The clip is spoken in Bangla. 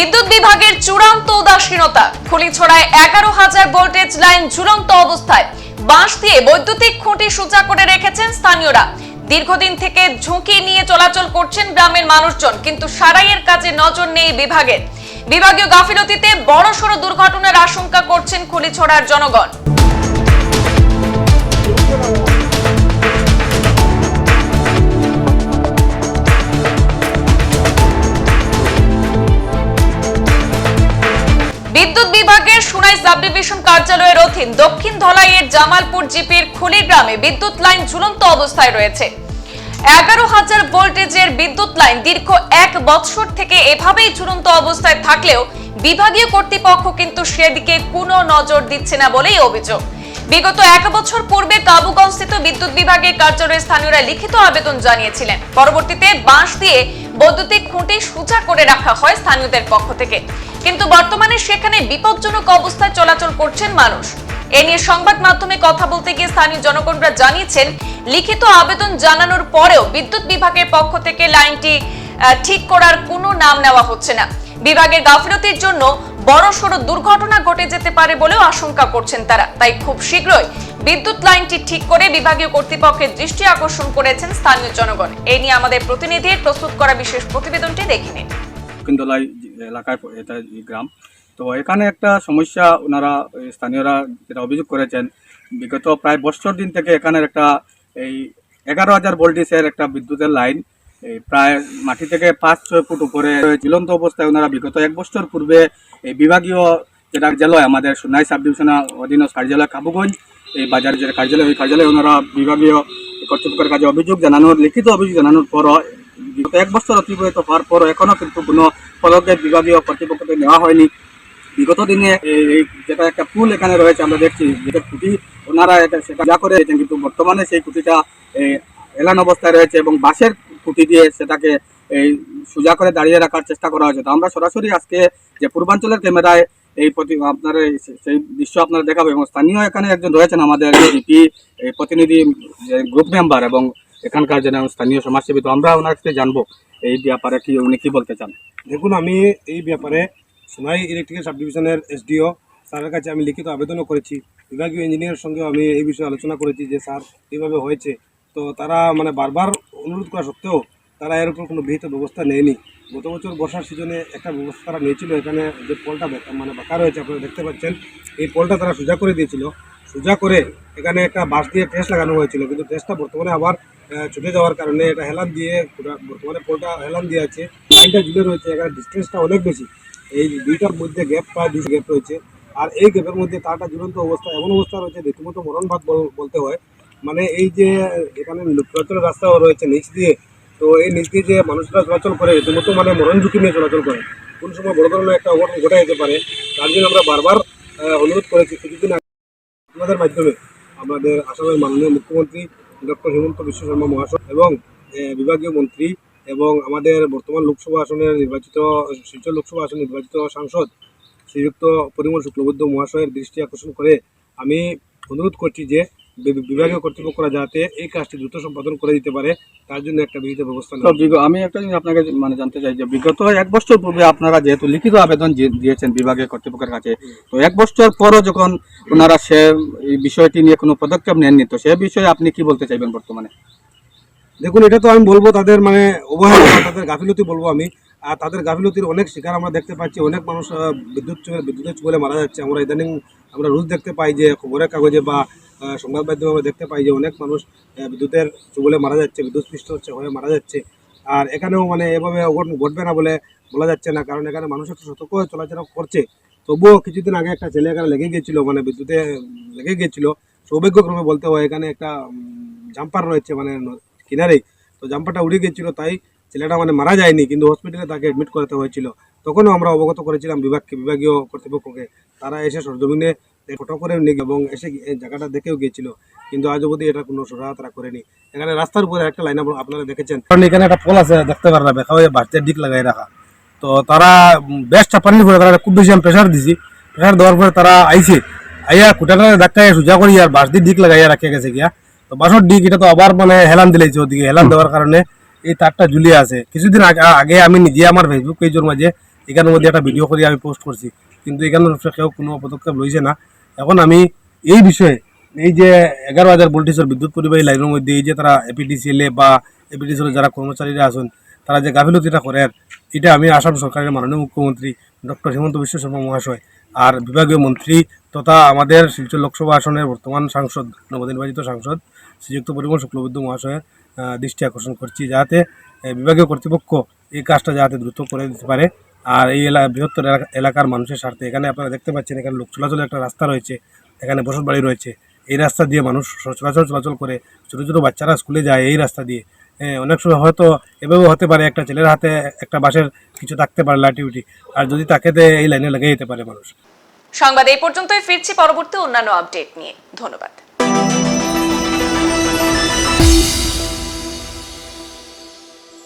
বিদ্যুৎ বিভাগের চূড়ান্ত উদাসীনতা। খুলিছড়ায় এগারো হাজার ভোল্টেজ লাইন ঝুলন্ত অবস্থায়। বাঁশ দিয়ে বৈদ্যুতিক খুঁটি সোজা করে রেখেছেন স্থানীয়রা। দীর্ঘদিন থেকে ঝুঁকি নিয়ে চলাচল করছেন গ্রামের মানুষজন, কিন্তু সারাইয়ের কাজে নজর নেই বিভাগের। বিভাগীয় গাফিলতিতে বড়সড় দুর্ঘটনার আশঙ্কা করছেন খুলিছড়ার জনগণ। সুনাই সাব ডিভিশন কার্যালয়ের অধীন দক্ষিণ ধলাইয়ের জামালপুর জিপির খুলি গ্রামে বিদ্যুৎ লাইন ঝুলন্ত অবস্থায় রয়েছে। এগারো হাজার ভোল্টেজের বিদ্যুৎ লাইন দীর্ঘ এক বৎসর থেকে এভাবেই ঝুলন্ত অবস্থায় থাকলেও বিভাগীয় কর্তৃপক্ষ কিন্তু সেদিকে কোনো নজর দিচ্ছে না বলেই অভিযোগ। বিগত এক বছর পূর্বে কাবুগঞ্জস্থিত বিদ্যুৎ বিভাগের কার্যালয়ে স্থানীয়রা লিখিত আবেদন জানিয়েছিলেন। পরবর্তীতে বাঁশ দিয়ে বৈদ্যুতিক খুঁটি সোজা করে রাখা হয় স্থানীয়দের পক্ষ থেকে। কিন্তু বর্তমানে সেখানে বিপজ্জনক অবস্থায় চলাচল করছেন মানুষ। এ নিয়ে সংবাদ মাধ্যমে কথা বলতে গিয়ে স্থানীয় জনগণরা জানিয়েছেন, লিখিত আবেদন জানানোর পরেও বিদ্যুৎ বিভাগের পক্ষ থেকে লাইনটি ঠিক করার কোনো নাম নেওয়া হচ্ছে না। বিভাগের গাফিলতির জন্য বড়সড় দুর্ঘটনা ঘটে যেতে পারে বলেও আশঙ্কা করছেন তারা। তাই খুব শীঘ্রই বিদ্যুৎ লাইনটি ঠিক করে বিভাগীয় কর্তৃপক্ষের দৃষ্টি আকর্ষণ করেছেন স্থানীয় জনগণ। এ নিয়ে আমাদের প্রতিনিধির প্রস্তুত করা বিশেষ প্রতিবেদনটি দেখে নিন। দক্ষিণদলাই এলাকায় এটা গ্রাম। তো এখানে একটা সমস্যা ওনারা স্থানীয়রা যেটা অভিযোগ করেছেন, বিগত প্রায় বছর দিন থেকে এখানের একটা এই এগারো হাজার ভোল্টেজের একটা বিদ্যুতের লাইন, এই প্রায় মাটি থেকে পাঁচ ছয় ফুট উপরে ঝুলন্ত অবস্থায় ওনারা বিগত এক বছর পূর্বে এই বিভাগীয় যেটা কার্যালয়, আমাদের সোনাই সাব ডিভিশনের অধীন কার্যালয় কাবুগঞ্জ, এই বাজার যে কার্যালয়, ওই কার্যালয়ে ওনারা বিভাগীয় কর্তৃপক্ষের কাছে অভিযোগ জানানোর, লিখিত অভিযোগ জানানোর পর বিগত এক বছর অতিবাহিত হওয়ার পর এখনও কিন্তু কোনো পদক্ষেপ বিভাগীয় কর্তৃপক্ষ থেকে নেওয়া হয়নি। বিগত দিনে এই যেটা একটা পুল এখানে রয়েছে, আমরা দেখছি যেটা খুঁটি, ওনারা এটা সেটা যা করে কিন্তু বর্তমানে সেই খুঁটিটা এলান অবস্থায় রয়েছে এবং বাঁশের খুঁটি দিয়ে সেটাকে এই সোজা করে দাঁড়িয়ে রাখার চেষ্টা করা হয়েছে। তো আমরা সরাসরি আজকে যে পূর্বাঞ্চলের ক্যামেরায় এই প্রতি আপনার সেই দৃশ্য আপনারা দেখাবো এবং স্থানীয় এখানে একজন রয়েছেন আমাদের জিপি প্রতিনিধি গ্রুপ মেম্বার এবং এখানকার যেন স্থানীয় সমাজসেবী, তো আমরা ওনার কাছে জানব এই ব্যাপারে কি, উনি কি বলতে চান? দেখুন, আমি এই ব্যাপারে সোনাই ইলেকট্রিক্যাল সাব ডিভিশনের এসডিও স্যারের কাছে আমি লিখিত আবেদনও করেছি। বিভাগীয় ইঞ্জিনিয়ারের সঙ্গে আমি এই বিষয়ে আলোচনা করেছি যে স্যার এইভাবে হয়েছে। তো তারা মানে বারবার অনুরোধ করা সত্ত্বেও তারা এর উপর কোনো বিহিত ব্যবস্থা নেয়নি। গত বছর বর্ষার সিজনে একটা ব্যবস্থা তারা নিয়েছিল। এখানে যে পোলটা মানে বাঁকা রয়েছে, আপনারা দেখতে পাচ্ছেন, এই পোলটা তারা সোজা করে দিয়েছিল। সোজা করে এখানে একটা বাঁশ দিয়ে টেস্ট লাগানো হয়েছিল, কিন্তু টেস্টটা বর্তমানে আবার ছুটে যাওয়ার কারণে এটা হেলান দিয়ে বর্তমানে পোলটা হেলান দিয়ে আছে। লাইনটা জুড়ে রয়েছে, এখানে ডিস্টেন্সটা অনেক বেশি। এই দুইটার মধ্যে গ্যাপ প্রায় দুশো গ্যাপ রয়েছে। আর এই গ্যাপের মধ্যে তারটা ঝুলন্ত অবস্থা, এমন অবস্থা রয়েছে রীতিমতো মরণভাত বল- বলতে হয়। মানে এই যে এখানে চলাচলের রাস্তা রয়েছে নিচ দিয়ে, তো এই নিচ দিয়ে যে মানুষরা চলাচল করে রীতিমতো মানে মরণ ঝুঁকি নিয়ে চলাচল করে। কোন সময় বড় ধরনের একটা অঘটন ঘটে যেতে পারে, তার জন্য আমরা বারবার অনুরোধ করেছি। কিছুদিন আপনাদের মাধ্যমে, আমাদের আসামের মাননীয় মুখ্যমন্ত্রী ডক্টর হিমন্ত বিশ্ব শর্মা মহাশয় এবং বিভাগীয় মন্ত্রী এবং আমাদের বর্তমান লোকসভা আসনের নির্বাচিত, শিলচর লোকসভা আসনে নির্বাচিত সাংসদ শ্রীযুক্ত পরিমল শুক্লবৈদ্য মহাশয়ের দৃষ্টি আকর্ষণ করে আমি অনুরোধ করছি যে বিভাগীয় কর্তৃপক্ষরা যাতে এই কাজটি দ্রুত সম্পাদন করে দিতে পারে তার জন্য একটা বিহিত ব্যবস্থা আমি একটা জিনিস আপনাকে মানে জানতে চাই যে বিগত এক বছর পূর্বে আপনারা যেহেতু লিখিত আবেদন দিয়েছেন বিভাগীয় কর্তৃপক্ষের কাছে তো এক বছর পরও যখন ওনারা সে এই বিষয়টি নিয়ে কোনো পদক্ষেপ নেননি তো সে বিষয়ে আপনি কি বলতে চাইবেন বর্তমানে? দেখুন এটা তো আমি বলব তাদের মানে অবহেলা তাদের গাফিলতি বলব আমি। আর তাদের গাফিলতির অনেক শিকার আমরা দেখতে পাচ্ছি অনেক মানুষ বিদ্যুৎ বিদ্যুতের চুলে মারা যাচ্ছে। আমরা ইদানিং আমরা রোজ দেখতে পাই যে খবরের কাগজে বা সংবাদ মাধ্যমে আমরা দেখতে পাই যে অনেক মানুষ বিদ্যুতের চুবলে মারা যাচ্ছে বিদ্যুৎ পৃষ্ঠ হচ্ছে, হয়ে মারা যাচ্ছে। আর এখানেও মানে এভাবে অঘটন ঘটবে না বলে বলা যাচ্ছে না, কারণ এখানে মানুষ একটু সতর্ক চলাচলা করছে। তবুও কিছুদিন আগে একটা ছেলে এখানে লেগে গেছিল মানে বিদ্যুতে লেগে গেছিল সৌভাগ্যক্রমে বলতে হয় এখানে একটা জাম্পার রয়েছে মানে কিনারেই। তো জাম্পারটা উড়ে গেছিল তাই ছেলেটা মানে মারা যায়নি, কিন্তু হসপিটালে তাকে অ্যাডমিট করাতে হয়েছিল। তখনও আমরা অবগত করেছিলাম বিভাগকে, বিভাগীয় কর্তৃপক্ষকে। তারা এসে সরজমিনে ফটো করে নিয়ে এবং এসে জায়গাটা দেখেও গিয়েছিল। কিন্তু আজ অবধি এটা কোনো সহায়তা করেনি। এখানে রাস্তার উপরে একটা লাইন আপনারা দেখেছেন। কারণ এখানে একটা পোল আছে, দেখতে পারবে দেখা হয়ে বাচ্চার দিক লাগাই রাখা। তো তারা বেশ চাপানি করে তারা খুব বেশি আমি প্রেশার দিছি। প্রেশার দেওয়ার পরে তারা আইছে। আইয়া খুঁটাটা ধাক্কা সোজা করি আর দিয়ে দিক লাগাইয়া রাখে গেছে গিয়া। তো বাঁশর দিক এটা তো আবার মানে হেলান দিলেছে ওদিকে। হেলান দেওয়ার কারণে এই তারটা ঝুলিয়ে আছে। কিছুদিন আগে আগে আমি নিজে আমার ফেসবুক পেজের মাঝে এখানের মধ্যে একটা ভিডিও করে, আমি পোস্ট করছি। কিন্তু এখানে কেউ কোনো পদক্ষেপ লইছে না। এখন আমি এই বিষয়ে, এই যে এগারো হাজার ভোল্টেজের বিদ্যুৎ পরিবাহী লাইনের মধ্যে এই যে তারা এপিডিসিএলএ বা এপিডিসিএল যারা কর্মচারীরা আছেন, তারা যে গাফিলতিটা করেন, এটা আমি আসাম সরকারের মাননীয় মুখ্যমন্ত্রী ডক্টর হিমন্ত বিশ্ব শর্মা মহাশয় আর বিভাগীয় মন্ত্রী তথা আমাদের শিলচর লোকসভা আসনের বর্তমান সাংসদ, নবনির্বাচিত সাংসদ শ্রীযুক্ত পরিমল শুক্লবৈদ্য মহাশয়ের দৃষ্টি আকর্ষণ করছি যাতে বিভাগীয় কর্তৃপক্ষ এই কাজটা যাতে দ্রুত করে দিতে পারে। আর এই এলা বৃহত্তর এলাকার মানুষের স্বার্থে। এখানে আপনারা দেখতে পাচ্ছেন এখানে লোক চলাচলের একটা রাস্তা রয়েছে এখানে বসত বাড়ি রয়েছে। এই রাস্তা দিয়ে মানুষ চলাচল চলাচল করে ছোটো ছোটো বাচ্চারা স্কুলে যায় এই রাস্তা দিয়ে। হ্যাঁ, অনেক সময় হয়তো এভাবেও হতে পারে একটা ছেলের হাতে একটা বাসের কিছু থাকতে পারে লাঠি উঠি। আর যদি তাকে এই লাইনে লেগে যেতে পারে মানুষ। সংবাদ এই পর্যন্তই ফিরছি পরবর্তী অন্যান্য আপডেট নিয়ে। ধন্যবাদ।